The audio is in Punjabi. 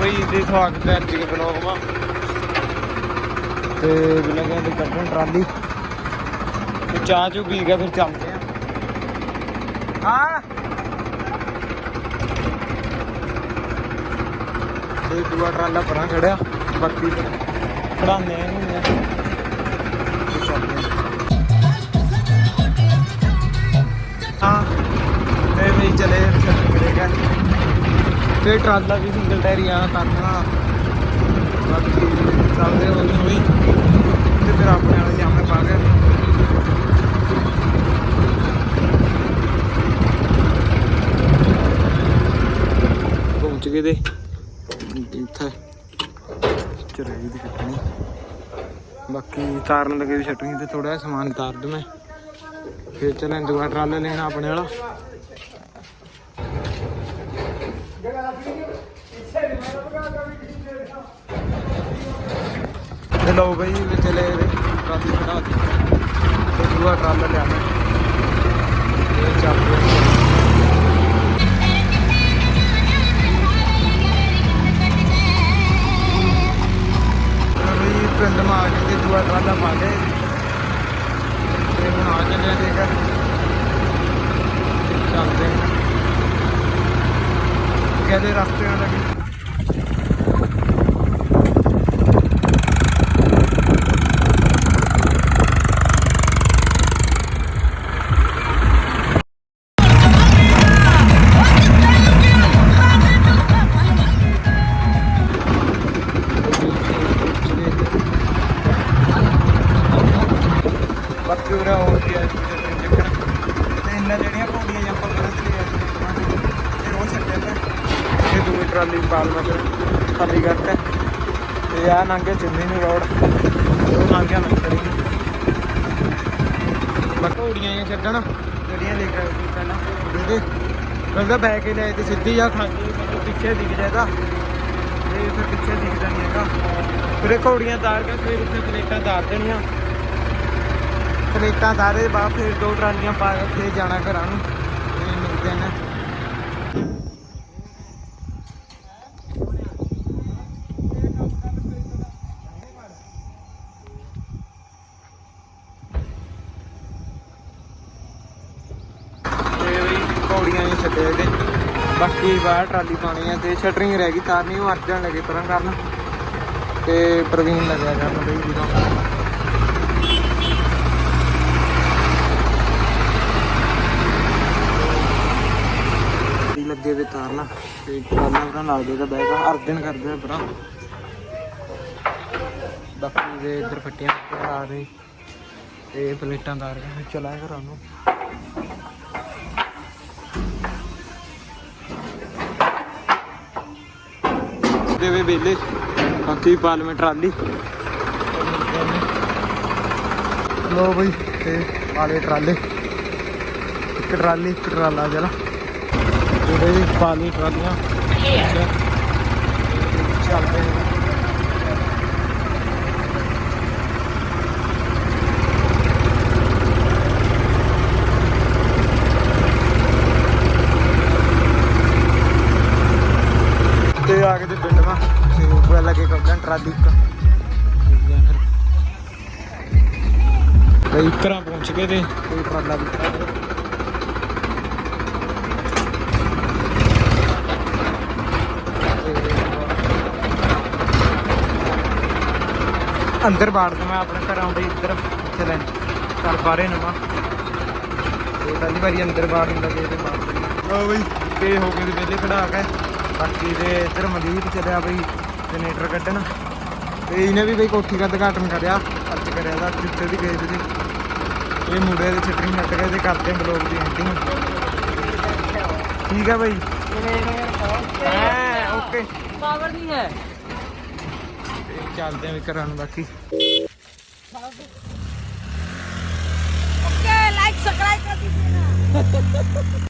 ਬਈ ਦੇ ਸਵਾਗਤ ਹੈ ਅੱਜ ਤੇ ਵੀ ਲੱਗਿਆ ਕੱਢਣ ਟਰਾਲੀ। ਤੇ ਚਾਹ ਚੂ ਪੀ ਕੇ ਫਿਰ ਚੱਲਦੇ ਆ। ਹਾਂ। ਤੇ ਦੂਆ ਟਰਾਲਾ ਪਰਾਂ ਖੜਿਆ, ਬਾਕੀ ਖੜਾਉਂਦੇ ਆ ਇਹਨੂੰ ਹਾਂ। ਤੇ ਵੀ ਚਲੇ, ਚੱਲ ਕਰੇਗਾ ਤੇ ਟਰਾਲਾ ਵੀ ਸਿੰਗਲ ਟਾਇਰ ਆ ਕਰਨਾ ਬਾਕੀ ਚੱਲਦੇ ਹੌਲੀ ਹੌਲੀ ਤੇ ਫਿਰ ਆਪਣੇ ਵਾਲੇ ਜਾਮੇ ਪਾ ਕੇ। ਪਹੁੰਚ ਗਏ ਦੇ ਇੱਥੇ ਚਰਾਈ ਦੀ ਕੱਟਣੀ ਬਾਕੀ ਤਾਰਨ ਲੱਗੇ ਵੀ ਛੱਟਣੀ ਤੇ ਥੋੜਾ ਜਿਹਾ ਸਮਾਨ ਤਾਰ ਦੂੰ ਮੈਂ। ਫਿਰ ਚੱਲਾਂ ਦੁਆ ਟਰਾਲਾ ਲੈਣਾ ਆਪਣੇ ਵਾਲਾ। ਤੇ ਲਓ ਬਈ ਵੀ ਚਲੇ ਟਰਾਲੀ ਖੜਾ ਦਿੱਤੀ ਤੇ ਦੂਆ ਟਰਾਲਾ ਲਿਆਣਾ ਇਹ ਚੱਲਦੇ ਆ। ਪਿੰਡ ਮਾ ਆ ਕੇ ਤੇ ਦੂਆ ਟਰਾਲਾ ਪਾ ਗਏ ਤੇ ਹੁਣ ਆ ਚੱਲੇ। ਆ। ਚੱਲਦੇ ਕਹਿੰਦੇ ਰਸਤੇ ਨਾਲ ਲੱਗੀ ਇਹਨਾਂ ਜਿਹੜੀਆਂ ਪੌੜੀਆਂ ਜੰਪਰ ਕਰਦੇ ਨੇ ਤੇ ਉਹ ਛੱਡਿਆ ਤੇ। ਇਹ ਦੂਜੀ ਟਰਾਲੀ ਪਾਲ ਮਤਲਬ ਖਾਲੀ ਕਰਤਾ। ਤੇ ਆ ਨੰਗੇ ਚੁੰਨੀ ਨੂੰ ਰੋਡ। ਉਹ ਨੰਗਿਆ ਨੰਗੜੀ ਬਕੌੜੀਆਂ ਇਹ ਛੱਡਣ। ਜਿਹੜੀਆਂ ਲੈ ਕੇ ਪਹਿਲਾਂ। ਉਹਦੇ ਕਹਿੰਦਾ ਬੈਕ ਹੀ ਲੈ ਤੇ ਸਿੱਧੀ ਆ ਖਾਂਦੀ ਪਿੱਛੇ ਦਿਖ ਜਾਏਗਾ ਤੇ। ਫਿਰ ਪਿੱਛੇ ਦਿਖਦਾ ਨਹੀਂ ਹੈਗਾ। ਫਿਰ ਇਹ ਘੋੜੀਆਂ ਤਾਰ ਕੇ ਫਿਰ ਉੱਥੇ ਪਲੇਟਾਂ ਤਾਰ ਦੇਣੀਆਂ। ਪਲੇਟਾਂ ਤਾਰੇ ਬਾਅਦ ਫਿਰ ਦੋ ਟਰਾਲੀਆਂ ਪਾ ਕੇ ਜਾਣਾ ਘਰਾਂ ਨੂੰ। ਤੇ ਮਿਲਦੇ ਨੇ। ਪੌੜੀਆਂ ਹੀ ਛੱਡੇ ਤੇ ਬਾਕੀ ਬਾਹਰ ਟਰਾਲੀ ਪਾਣੀ ਆ ਤੇ ਸ਼ਟਰਿੰਗ ਰਹਿ ਗਈ। ਤਾਰਨੀ ਉਹ ਜਾਣ ਲੱਗੇ ਤਰ੍ਹਾਂ ਕਰਨ। ਤੇ ਪ੍ਰਵੀਨ ਲੱਗਿਆ ਕਰਨ ਬਈ ਵੀਰੋਂ ਲੱਗੇ ਵੇ ਤਾਰਨਾ ਤੇ ਟਰਾਲਾ ਉਹਨਾਂ ਨਾਲ ਦੇ ਦਾ ਬੈਗ ਅਰਜਨ ਕਰਦੇ ਆ ਬਾਕੀ ਦੇ ਇੱਧਰ ਫੱਟੀਆਂ ਆ ਰਹੀ ਤੇ ਪਲੇਟਾਂ ਤਾਰ ਕੇ ਚਲਾਇਆ ਘਰਾਂ ਨੂੰ ਦੇ ਵੇ ਵੇਲੇ। ਬਾਕੀ ਪਾਰਲੀਮੈਂਟ ਟਰਾਲੀ। ਲੋ ਬਈ ਤੇ ਪਾਲੇ ਟਰਾਲੇ। ਇੱਕ ਟਰਾਲੀ, ਇੱਕ ਟਰਾਲਾ ਚਲਾ ਉਹਦੇ ਵੀ ਪਾਲੀ ਟਰਾਲੀਆਂ। ਚੱਲਦੇ ਤੇ ਆ ਕੇ ਤੇ ਪਿੰਡ। ਮਾ ਤੇ ਉਹ ਲੱਗੇ ਕੱਢਣ ਟਰਾਲੀ ਇੱਕ। ਕਈ ਘਰਾਂ ਪਹੁੰਚ ਗਏ ਤੇ ਕੋਈ ਟਰਾਲਾ ਵੀ ਤੇ ਅੰਦਰ ਬਾੜ ਦਵਾਂ ਮੈਂ ਆਪਣੇ ਘਰਾਂ ਦੇ ਇੱਧਰ ਇੱਥੇ ਲੈ ਘਰ ਬਾਰੇ ਨਵਾਂ। ਤੇ ਪਹਿਲੀ ਵਾਰੀ ਅੰਦਰ ਬਾੜ ਹੁੰਦਾ ਤੇ ਬਾੜ ਉਹ ਬਈ। ਤੇ ਹੋ ਗਏ ਤੇ ਵਿਹਲੇ ਖੜਾ ਕੇ। ਬਾਕੀ ਦੇ ਇੱਧਰ ਮਨਦੀਪ ਚੱਲਿਆ ਬਈ ਜਨਰੇਟਰ ਕੱਢਣ। ਤੇ ਇਹਨੇ ਵੀ ਬਈ ਕੋਠੀ ਦਾ ਉਦਘਾਟਨ ਕਰਿਆ। ਅੱਜ ਕਰਿਆ ਦਾ ਜਿੱਥੇ ਦੀ ਗਏ ਸੀ ਇਹ ਮੁੰਡੇ ਦੇ ਛੱਟਰੀ ਨੱਟ ਗਏ ਤੇ ਕਰਦੇ ਬਲੌਗ ਦੀ ਐਂਡਿੰਗ ਠੀਕ ਹੈ ਬਈ। ਐ ਓਕੇ। ਪਾਵਰ ਨਹੀਂ ਹੈ। ਤੇ ਚੱਲਦੇ ਆ ਵੀ ਘਰਾਂ ਨੂੰ ਬਾਕੀ। ਓਕੇ ਲਾਈਕ ਸਬਸਕ੍ਰਾਈਬ ਕਰ ਦਿੱਜੇ